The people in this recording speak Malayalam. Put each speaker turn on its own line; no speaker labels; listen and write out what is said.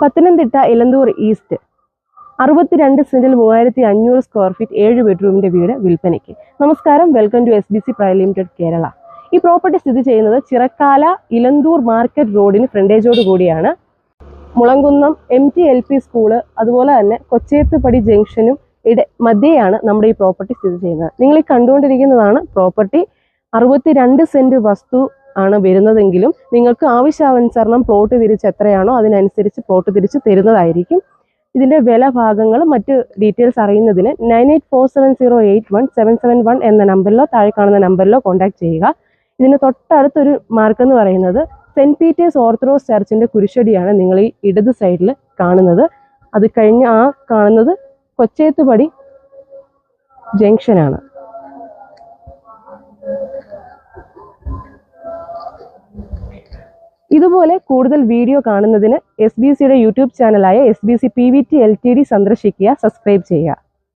പത്തനംതിട്ട ഇലന്തൂർ ഈസ്റ്റ്. അറുപത്തിരണ്ട് സെന്റിൽ മൂവായിരത്തി അഞ്ഞൂറ് സ്ക്വയർ ഫീറ്റ് ഏഴ് ബെഡ്റൂമിന്റെ വീട് വിൽപ്പനയ്ക്ക്. നമസ്കാരം welcome to S B C private limited Kerala. ഈ പ്രോപ്പർട്ടി സ്ഥിതി ചെയ്യുന്നത് ചിറക്കാല ഇലന്തൂർ മാർക്കറ്റ് റോഡിന് ഫ്രണ്ടേജോട് കൂടിയാണ്. Mulankunnam M T L P school അതുപോലെ തന്നെ കൊച്ചേത്തുപടി ജംഗ്ഷനും ഇട മധ്യയാണ് നമ്മുടെ ഈ പ്രോപ്പർട്ടി സ്ഥിതി ചെയ്യുന്നത്. നിങ്ങൾ ഈ കണ്ടുകൊണ്ടിരിക്കുന്നതാണ് പ്രോപ്പർട്ടി. അറുപത്തിരണ്ട് സെന്റ് വസ്തു ആണ് വരുന്നതെങ്കിലും നിങ്ങൾക്ക് ആവശ്യാനുസരണം പ്ലോട്ട് തിരിച്ച് എത്രയാണോ അതിനനുസരിച്ച് പ്ലോട്ട് തിരിച്ച് തരുന്നതായിരിക്കും. ഇതിന്റെ വില ഭാഗങ്ങൾ മറ്റ് ഡീറ്റെയിൽസ് അറിയുന്നതിന് nine eight four seven zero eight one seven seven one എന്ന നമ്പറിലോ താഴെ കാണുന്ന നമ്പറിലോ കോൺടാക്ട് ചെയ്യുക. ഇതിന് തൊട്ടടുത്തൊരു മാർക്ക് എന്ന് പറയുന്നത് സെന്റ് പീറ്റേഴ്സ് ഓർത്തഡോക്സ് ചർച്ചിന്റെ കുരിശടിയാണ് നിങ്ങൾ ഈ ഇടത് സൈഡിൽ കാണുന്നത്. അത് കഴിഞ്ഞ് ആ കാണുന്നത് കൊച്ചേത്തുപടി ജംഗ്ഷനാണ് ഇതുപോലെ കൂടുതൽ വീഡിയോ കാണുന്നതിന് എസ് ബി സിയുടെ YouTube ചാനലായ S B C P V T L T D സന്ദർശിക്കുക സബ്സ്ക്രൈബ് ചെയ്യുക.